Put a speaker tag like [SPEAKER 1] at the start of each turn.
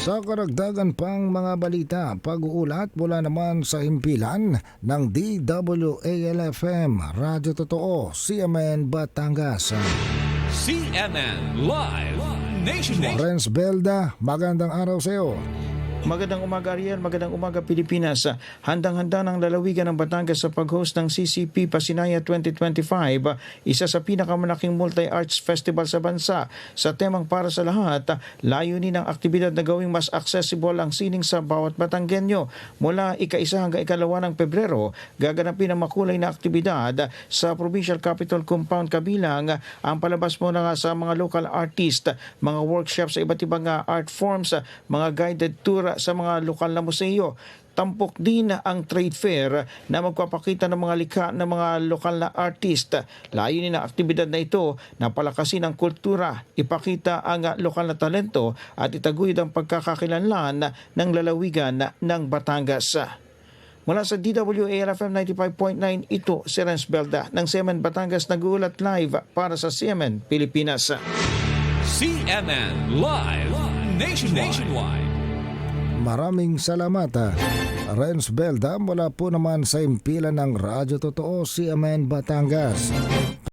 [SPEAKER 1] Sa karagdagan pang mga balita, pag-uulat mula naman sa himpilan ng DWALFM, Radyo Totoo, CMN Batangas.
[SPEAKER 2] CNN Live Nationwide.
[SPEAKER 1] Renz Belda, magandang araw sa iyo.
[SPEAKER 3] Magandang umaga Ariel, magandang umaga Pilipinas. Handang-handa ng lalawigan ng Batangas sa pag-host ng CCP Pasinaya 2025, isa sa pinakamalaking multi-arts festival sa bansa. Sa temang para sa lahat, layunin ng aktibidad na gawing mas accessible ang sining sa bawat Batanggenyo. Mula ika-isa hanggang ikalawa ng Pebrero, gaganapin ang makulay na aktibidad sa Provincial Capitol Compound kabilang ang palabas mo na sa mga local artist, mga workshops sa iba't ibang ah, art forms, mga guided tour sa mga lokal na museo. Tampok din ang trade fair na magpapakita ng mga likha ng mga lokal na artist. Layunin ng aktibidad na ito na palakasin ang kultura, ipakita ang lokal na talento at itaguyod ang pagkakakilanlan ng lalawigan ng Batangas. Mula sa DWALFM 95.9, ito si Renz Belda ng CMN Batangas nag-uulat live para sa CMN Pilipinas.
[SPEAKER 2] CNN Live Nationwide.
[SPEAKER 1] Maraming salamat. ah. Renz Belda mula po naman sa himpilan ng Radyo Totoo, CMN Batangas.